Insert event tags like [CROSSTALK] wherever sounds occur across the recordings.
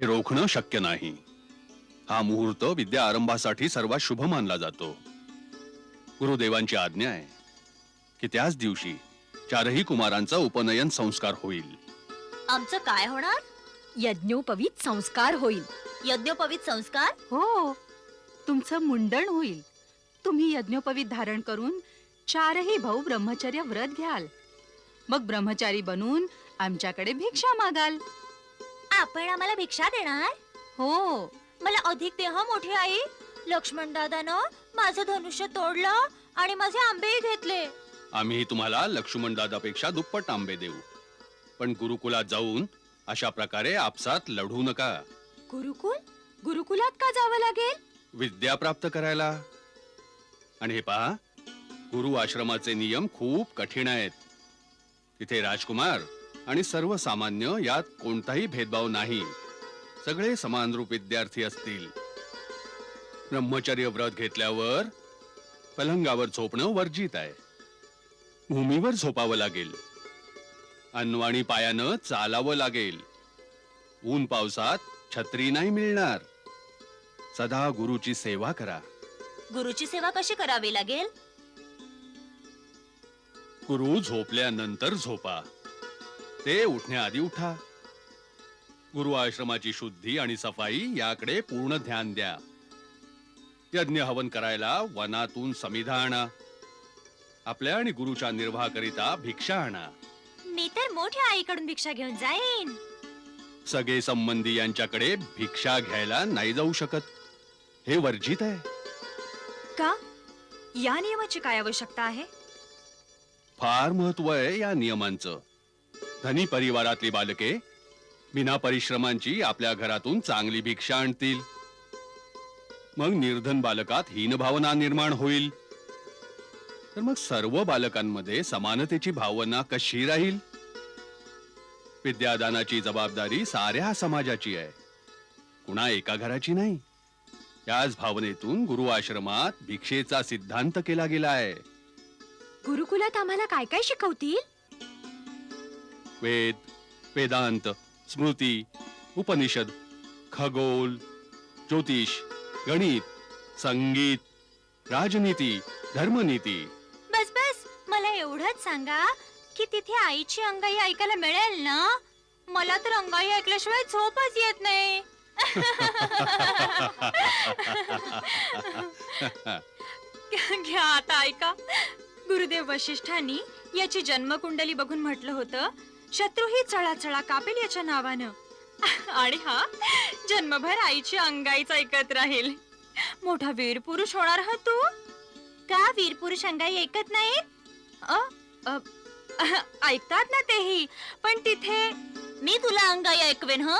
हे रोखणं शक्य नाही. हा मुहूर्त विद्या आरंभासाठी सर्वात शुभ मानला जातो. गुरुदेवांची आज्ञा आहे की त्याच दिवशी चारही कुमारांचा उपनयन संस्कार होईल. आमचं काय होणार? यज्ञोपवीत संस्कार होईल. यज्ञोपवीत संस्कार? हो. तुमचं मुंडण होईल. तुम्ही यज्ञोपवीत धारण करून चारही भाऊ ब्रह्मचर्य व्रत घ्याल. मग ब्रह्मचारी बनून आमच्याकडे भिक्षा मागाल. आपण आम्हाला भिक्षा देणार? हो. मला अधिक देह मोठी आई. लक्ष्मण दादानं माझं धनुष्य तोडलं आणि माझे आंबेही घेतले. आम्ही तुम्हाला लक्ष्मण दादापेक्षा दुप्पट आंबे देऊ. पण गुरुकुलात जाऊन अशा प्रकारे आपसात लढू नका. गुरुकुल? गुरुकुलात का जावं लागेल? विद्या प्राप्त करायला. आणि हे पहा गुरु आश्रमाचे नियम खूप कठीण आहेत. तिथे राजकुमार आणि सर्वसामान्य यात कोणताही भेदभाव नाही. सगळे समानरूप विद्यार्थी असतील. ब्रह्मचर्य व्रत घेतल्यावर पलंगावर झोपणं वर्जित आहे. भूमीवर झोपावं लागेल. अनवाणी पायानं चालावं लागेल. ऊन पावसात छत्री नाही मिळणार. सदा गुरुची सेवा करा. गुरुची सेवा कशी करावी लागेल? गुरु झोपल्यानंतर झोपा. ते उठण्याआधी उठा. गुरु आश्रमाची शुद्धी आणि सफाई याकडे पूर्ण ध्यान द्या. यज्ञ हवन करायला वनातून समिधा आणा. आपल्या आणि गुरुच्या निर्वाहाकरिता भिक्षा आणा. मी तर मोठ्या आईकडून भिक्षा घेऊन जाईन. सगळे संबंधी यांच्याकडे भिक्षा घ्यायला नाही जाऊ शकत. हे वर्जित आहे. का? या नियमाची काय आवश्यकता आहे? फार महत्त्व आहे या नियमांचं. धनी परिवारातली बालके बिना परिश्रमांची आपल्या घरातून चांगली भिक्षा आणतील. मग निर्धन बालकात हीन भावना निर्माण होईल. तर मग सर्व बालकांमध्ये समानतेची भावना कशी राहील? विद्यादानाची जबाबदारी साऱ्या समाजाची आहे. कुणा एका घराची नाही. याच भावनेतून गुरु आश्रमात भिक्षेचा सिद्धांत केला गेला आहे. गुरुकुलात आम्हाला काय काय शिकवतील? वेद वेदांत स्मृती उपनिषद खगोल ज्योतिष गणित संगीत राजनीती धर्मनीती. बस बस मला एवढंच सांगा की तिथे आईची अंगाई ऐकायला मिळेल ना? मला तर अंगाई ऐकल्याशिवाय झोपच येत नाही. [LAUGHS] घ्या आता ऐका. गुरुदेव वशिष्ठांनी याची जन्मकुंडली बघून म्हटलं होतं शत्रू ही चळाचळा कापेल याच्या नावानं. आणि हा जन्मभर आईची अंगाईच ऐकत राहील. मोठा वीर पुरुष होणार हा तू? का वीर पुरुष अंगाई ऐकत नाहीत? अ, अ, ऐकतात ना तेही पण तिथे मी तुला अंगाई ऐकवेन ह?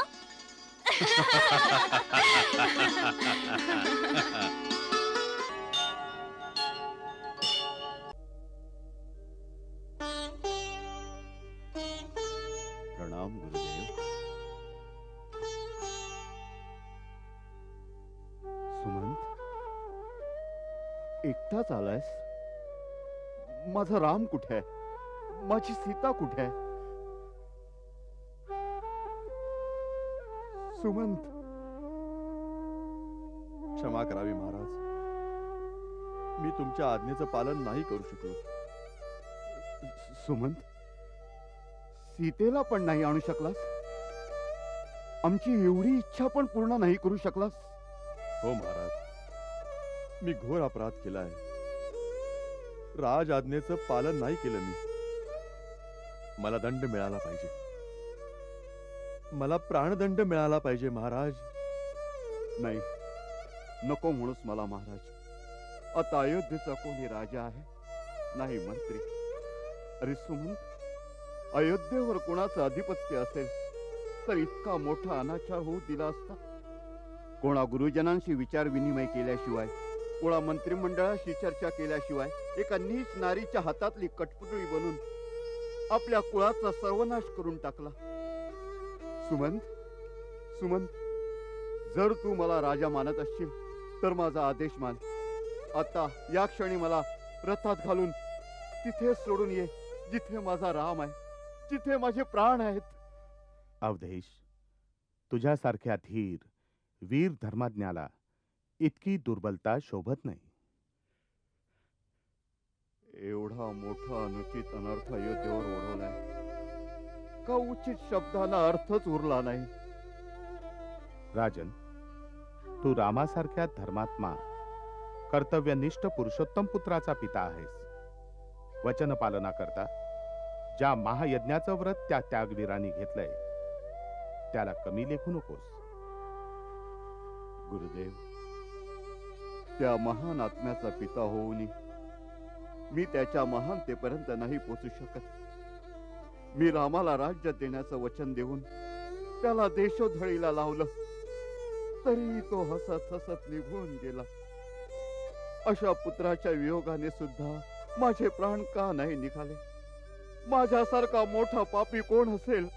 [LAUGHS] सुमंत. एकटाच आलायस? माझा राम कुठे आहे? माझी सीता कुठे आहे? सुमंत. क्षमा करावी महाराज. मी तुमच्या आज्ञेचं पालन नाही करू शकलो. सुमंत सीतेला पण नाही आणू शकलास? आमची एवढी इच्छा पण पूर्ण नाही करू शकलास? हो महाराज. मी घोर अपराध केला आहे. राज आज्ञेचं पालन नाही केलं मी. मला दंड मिळाला पाहिजे. मला प्राणदंड मिळाला पाहिजे महाराज. नाही. नको म्हणूस मला महाराज. आता अयोध्येचा कोणी राजा आहे? नाही मंत्री. अरे सुमंत अयोध्येवर कोणाचं अधिपत्य असेल तर इतका मोठा अनाचार होऊ दिला असता. कोणा गुरुजनांशी विचार विनिमय केल्याशिवाय कोणा मंत्रिमंडळाशी चर्चा केल्याशिवाय एका नीच नारीच्या हातातली कटपुतळी बनून आपल्या कुळाचा सर्वनाश करून टाकला. सुमंत सुमंत जर तू मला राजा मानत असशील तर माझा आदेश मान. आता या क्षणी मला रथात घालून तिथे सोडून ये जिथे माझा राम आहे जिथे माझे प्राण आहेत. अवधेश तुझ्यासारख्या धीर वीर धर्माज्ञाला इतकी दुर्बलता शोभत नाही. एवढा मोठा अनुचित अनर्थ अयोध्येवर ओढवलाय का उचित शब्दाला अर्थच उरला नाही? राजन तू रामासारख्या धर्मात्मा कर्तव्यनिष्ठ पुरुषोत्तम पुत्राचा पिता आहेस. वचन पालना करता ज्या महायज्ञाचं व्रत त्या त्यागवीरांनी घेतलंय त्याला कमी लेखू नकोस. गुरुदेव त्या महान आत्म्याचा पिता होऊन मी त्याच्या महानतेपर्यंत नाही पोचू शकत. मी रामाला राज्य देण्याचं वचन देऊन त्याला देशोधळीला लावलं. तरी तो हसत हसत निघून गेला. अशा पुत्राच्या वियोगाने सुद्धा माझे प्राण का नाही निघाले? माझ्यासारखा मोठा पापी कोण असेल?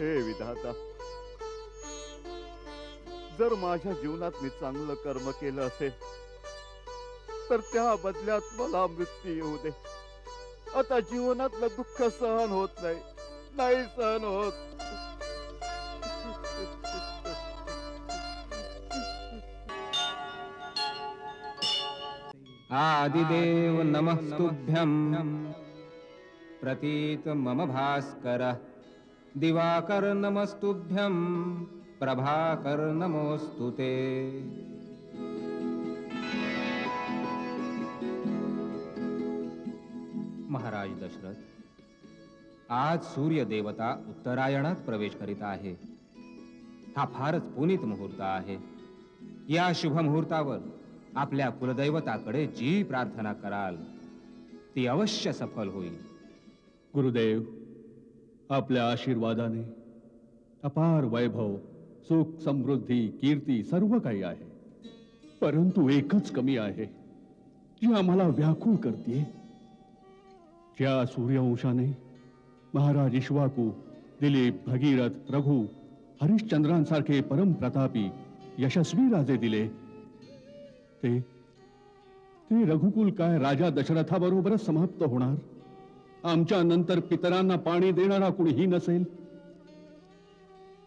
हे विधाता जर माझ्या जीवनात मी चांगलं कर्म केलं असेल तर त्या बदल्यात मला मृत्यू येऊ दे. आता जीवनातलं दुःख सहन होत नाही नाही सहन होत. आदिदेव नमस्तुभ्यं प्रतीत मम भास्कर। दिवाकर नमस्तुभ्यं प्रभाकर नमोऽस्तु ते। महाराज दशरथ आज सूर्य देवता उत्तरायणात प्रवेश करीत आहे. हा फारच पुनीत मुहूर्त आहे. या शुभ मुहूर्तावर आपल्या कुलदैवताकडे जी प्रार्थना कराल ती अवश्य सफल होईल. गुरुदेव आपल्या आशीर्वादाने अपार वैभव सुख समृद्धी कीर्ती सर्व काही आहे. परंतु एकच कमी आहे जी आम्हाला व्याकुळ करते ज्या सूर्यवंशाने महाराज इश्वाकू दिलीप भगीरथ रघु हरिश्चंद्रांसारखे परमप्रतापी यशस्वी राजे दिले ते ते रघुकुल काय राजा दशरथाबरोबरच समाप्त होणार? आमच्या नंतर पितरांना पाणी देणारा कुणीही नसेल.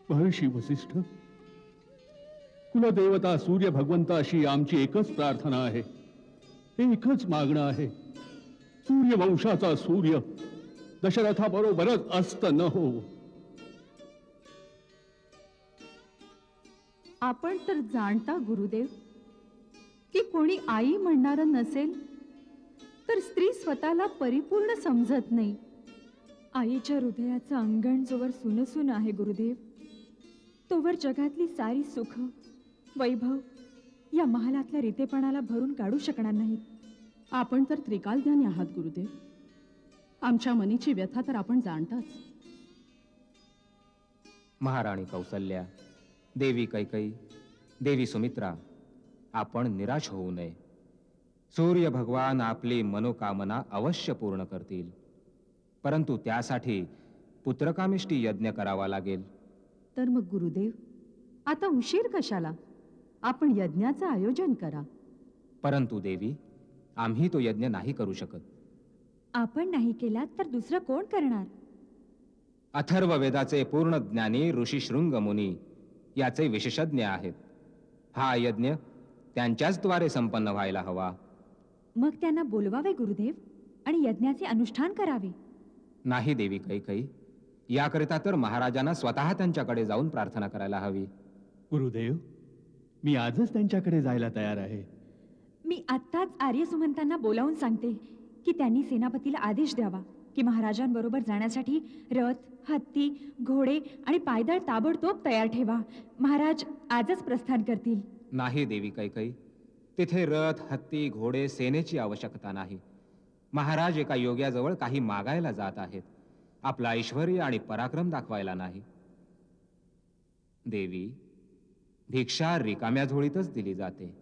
महर्षी वसिष्ठ कुलदेवता सूर्य भगवंता अशी आमची एकच प्रार्थना आहे. एकच मागणं आहे. सूर्यवंशाचा सूर्य दशरथाबरोबरच अस्त न हो. आपण तर जाणता गुरुदेव की कोणी आई म्हणणार नसेल? तर स्त्री स्वतःला परिपूर्ण समजत नाही. आईच्या हृदयाचं अंगण जोवर सुनसून आहे गुरुदेव. तोवर जगातली सारी सुख वैभव या महालातल्या रितेपणाला भरून काढू शकणार नाहीत. आपण तर त्रिकालज्ञानी आहात गुरुदेव. आमच्या मनीची व्यथा तर आपण जाणताच. महाराणी कौसल्या देवी कैकई देवी सुमित्रा आपण निराश होऊ नये. सूर्य भगवान आपली मनोकामना अवश्य पूर्ण करतील. परंतु त्यासाठी पुत्रकामिष्टी यज्ञ करावा लागेल. तर मग गुरुदेव आता उशीर कशाला? आपण यज्ञाचं आयोजन करा. परंतु देवी आम्ही तो यज्ञ नाही करू शकत. आपण नाही केलात तर दुसरं कोण करणार? अथर्व वेदाचे पूर्ण ज्ञानी ऋषी शृंग मुनी याचे विशेषज्ञ आहेत. हा यज्ञ त्यांच्याच द्वारे संपन्न व्हायला हवा. मग त्यांना बोलवावे गुरुदेव आणि यज्ञाचे अनुष्ठान करावे. नाही देवी कैकई याकरिता तर महाराजांना स्वतः त्यांच्याकडे जाऊन प्रार्थना करायला हवी. गुरुदेव मी आजच त्यांच्याकडे जायला तयार आहे. मी आत्ताच आर्यसुमंतांना बोलावून सांगते की त्यांनी सेनापतीला आदेश द्यावा की महाराजांबरोबर जाण्यासाठी रथ हत्ती घोडे आणि पायदळ ताबडतोब तयार ठेवा. महाराज आजच प्रस्थान करतील. नाही देवी कैकई तिथे रथ हत्ती घोडे सेनेची आवश्यकता नाही. महाराज एका योग्याजवळ काही मागायला जात आहेत. आपला ऐश्वर आणि पराक्रम दाखवायला नाही. देवी भिक्षा रिकाम्या झोळीतच दिली जाते.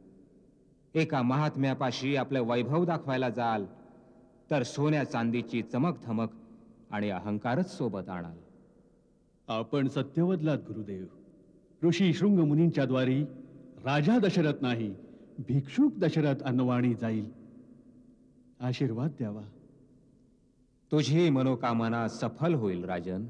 एका महात्म्यापाशी आपलं वैभव दाखवायला जाल तर सोन्या चांदीची चमक धमक आणि अहंकारच सोबत आणाल. आपण सत्यवदलात गुरुदेव. ऋषी शृंग मुनींच्या द्वारी राजा दशरथ नाही भिक्षुक दशरथ अनवाणी जाईल. आशीर्वाद द्यावा. तुझी मनोकामना सफल होईल राजन.